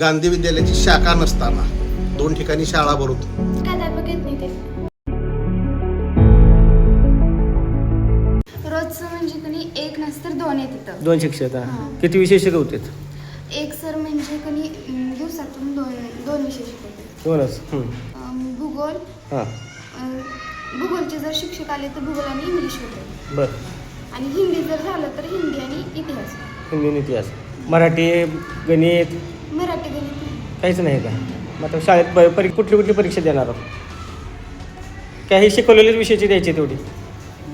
गांधी विद्यालयाची शाखा नसताना दोन ठिकाणी शाळा भरवतो रोजचं म्हणजे कणी एक नसतर दोन येत तिथं. दोन शिक्षक हा. हा. किती विषय शिकवतात एक सर म्हणजे कणी अं, दिवसातून दोन दोन विषय शिकवते दोनच हं. अं, भूगोल हां. अं, भूगोलचे जर शिक्षक आले तर भूगोल आणि इंग्लिश होते. बरं. आणि हिंदी जर झालं तर हिंदी आणि इतिहास. हिंदी आणि इतिहास. मराठी गणित मराठी गणित काहीच नाही का? मग आता शाळेत प परी कुठली कुठली परीक्षा देणार आहोत? काही शिकवलेल्याच विषयाची द्यायची तेवढी?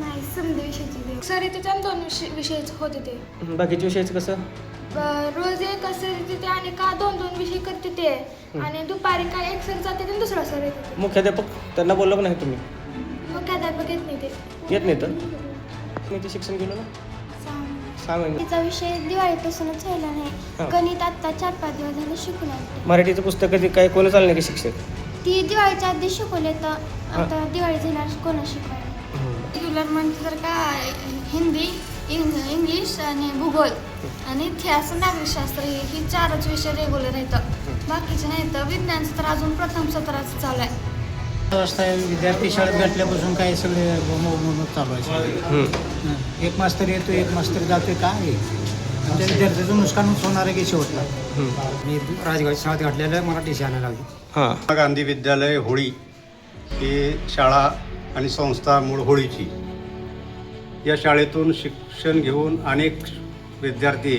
नाही विषयाची देव सर त्याच्या दोन विषय होते ते. बाकीच्या विषयाचं कसं? ब- रोज एक सर तिथे आणि का दोन दोन विषय करते ते. आणि दुपारी काय एक सर जाते आणि दुसरा सर येते. मुख्याध्यापक त्यांना बोललो का नाही तुम्ही? मग काय दाखवत येत नाही ते. येत नाही तर? मी ते शिक्षण गेलो ना सहा महिने. तिचा विषय दिवाळीपासूनच व्हायला हा. नाही गणित आता चार पाच दिवस झाले शिकून आले. मराठीचं पुस्तक कधी काय कोण चाललं नाही का शिक्षक? ती दिवाळीच्या आधी शिकवले तर आता दिवाळी झाल्यावर कोणा शिकवायला? रेग्युलर म्हणजे तर काय हिंदी इंग- इंग्लिश आणि भूगोल आणि इतिहास नागरिकशास्त्र हे ही चारच विषय रेग्युलर आहेत. बाकीचे नाही तर विज्ञानचं तर अजून प्रथम सत्राचं चालू आहे. आहे विद्यार्थी शाळेत भेटल्यापासून काय सगळे बोंब चालू आहे. एक मास्तर येतो एक मास्तर जातोय काय त्या विद्यार्थ्याचं नुकसानच होणार आहे की शेवटला. मी राजगड शाळेत घातलेलं मराठी शाळा लावली. हां. गांधी विद्यालय होळी ही शाळा आणि संस्था मूळ होळीची. या शाळेतून शिक्षण घेऊन अनेक विद्यार्थी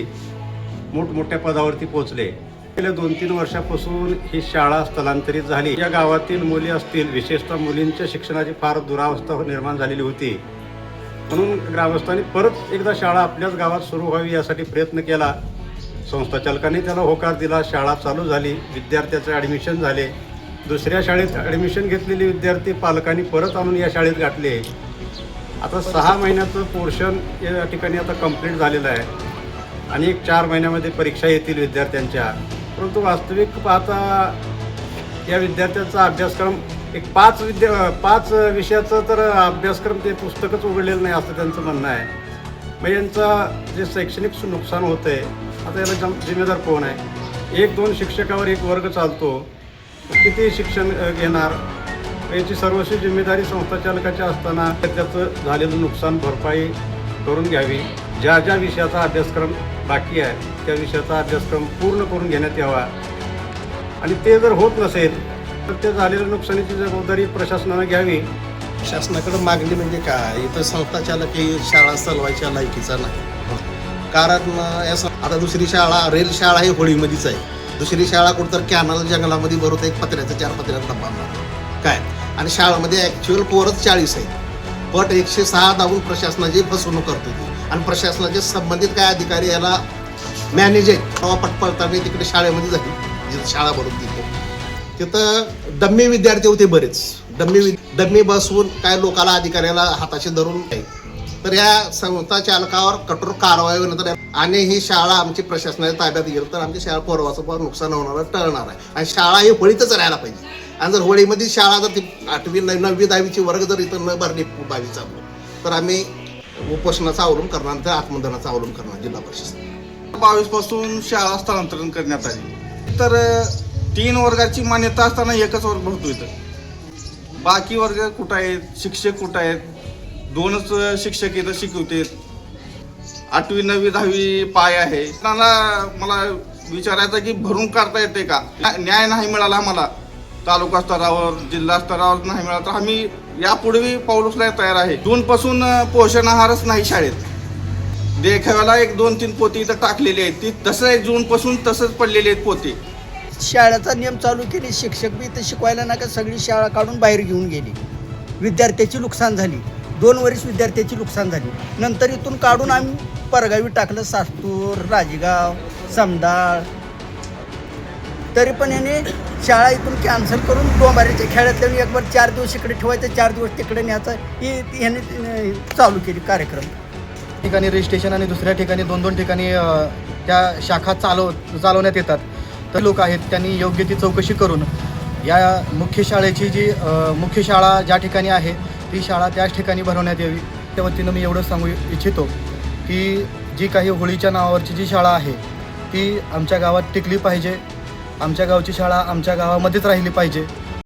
मोठमोठ्या पदावरती पोचले गेल्या दोन तीन वर्षापासून ही शाळा स्थलांतरित झाली. या गावातील मुली असतील विशेषतः मुलींच्या शिक्षणाची फार दुरावस्था निर्माण झालेली होती. म्हणून ग्रामस्थांनी परत एकदा शाळा आपल्याच गावात सुरू व्हावी यासाठी प्रयत्न केला. संस्था चालकांनी त्याला होकार दिला शाळा चालू झाली विद्यार्थ्याचे ॲडमिशन झाले. दुसऱ्या शाळेत ॲडमिशन घेतलेले विद्यार्थी पालकांनी परत आणून या शाळेत गाठले. आता सहा महिन्याचं पोर्शन या ठिकाणी आता कंप्लीट झालेलं आहे. आणि एक चार महिन्यामध्ये परीक्षा येतील विद्यार्थ्यांच्या. परंतु वास्तविक पाहता या विद्यार्थ्यांचा अभ्यासक्रम एक पाच विद्या पाच विषयाचं तर अभ्यासक्रम ते पुस्तकच उघडलेलं नाही असं त्यांचं म्हणणं आहे. मग यांचा जे शैक्षणिक नुकसान होतं आहे आता याला जम जिम्मेदार कोण आहे? एक दोन शिक्षकावर एक वर्ग चालतो. किती शिक्षण घेणार? याची सर्वस्वी जिम्मेदारी संस्था चालकाची असताना त्याचं झालेलं नुकसान भरपाई करून घ्यावी. ज्या ज्या विषयाचा अभ्यासक्रम बाकी आहे. त्या विषयाचा अभ्यासक्रम पूर्ण करून घेण्यात यावा. आणि ते जर होत नसेल तर ते झालेल्या नुकसानीची जबाबदारी प्रशासनानं घ्यावी. शासनाकडे मागणी म्हणजे काय? इथं संस्था चालक ही शाळा चालवायच्या लायकीचा नाही. कारण अं, या आता दुसरी शाळा रेल शाळा ही होळीमध्येच आहे. दुसरी शाळा कुठं कॅनल जंगलामध्ये भरवत एक पत्र्याचा चार पत्र्याचा डब्बा. काय? आणि शाळेमध्ये ॲक्च्युअल पोरच चाळीस आहेत पट एकशे सहा धावून प्रशासनाची फसवणूक करतो ती. आणि प्रशासनाचे संबंधित काय अधिकारी याला मॅनेज आहेत. तेव्हा पट पडताना तिकडे शाळेमध्ये झाली. जिथं शाळा भरून तिथे. तिथं डम्मी विद्यार्थी होते बरेच. डम्मी वि- डम्मी बसवून काय लोकाला अधिकाऱ्याला हाताशी धरून आहे तर या संस्था चालकावर कठोर कारवाई नंतर आणि ही शाळा आमची प्रशासनाच्या ताब्यात गेली तर आमची शाळा पोरवाचं पण नुकसान होणार टळणार आहे. आणि शाळा ही होळीतच राहायला पाहिजे. आणि जर होळीमध्ये शाळा जर ती आठवी नव- नववी दहावीची वर्ग जर इथं न भरली बावीचा तर आम्ही उपोषणाचा अवलंब करणार तर आत्मदनाचा अवलंब करणार जिल्हा परिषद. बावीसपासून शाळा स्थलांतरण करण्यात आली. तर तीन वर्गाची मान्यता असताना एकच वर्ग भरतो इथं. बाकी वर्ग कुठं आहेत? शिक्षक कुठं आहेत? दोनच शिक्षक इथं शिकवतेत आठवी नववी दहावी पाय आहे. त्यांना मला विचारायचं की भरून काढता येते का? न्याय नाही मिळाला आम्हाला. तालुका स्तरावर जिल्हा स्तरावर नाही मिळाला तर आम्ही यापुढे पाऊल उचलायला तयार आहे. जूनपासून पोषण आहारच नाही शाळेत. देखाव्याला एक दोन तीन पोती इथं टाकलेली आहेत. ती तसं आहे जूनपासून तसंच पडलेली आहेत पोती. शाळेचा नियम चालू केले. शिक्षक बी इथं शिकवायला नका. सगळी शाळा काढून बाहेर घेऊन गेली. विद्यार्थ्याची नुकसान झाली. दोन वर्ष विद्यार्थ्याची नुकसान झाली. नंतर इथून काढून आम्ही परगावी टाकलं. सास्तूर राजगाव समदाळ तरी पण याने शाळा इथून कॅन्सल करून डोंबारीच्या खेड्यातल्या एक बार चार दिवस इकडे ठेवायचं चार दिवस तिकडे न्यायचं ही ह्याने चालू केली कार्यक्रम. ठिकाणी रजिस्ट्रेशन आणि दुसऱ्या ठिकाणी दोन दोन ठिकाणी त्या शाखा चालव चालवण्यात येतात. तर लोक आहेत त्यांनी योग्य ती चौकशी करून या मुख्य शाळेची जी मुख्य शाळा ज्या ठिकाणी आहे ती शाळा त्याच ठिकाणी भरवण्यात यावी. त्या वतीनं मी एवढं सांगू इच्छितो की जी काही होळीच्या नावावरची जी शाळा आहे ती आमच्या गावात टिकली पाहिजे. आमच्या गावची शाळा आमच्या गावामध्येच राहिली पाहिजे.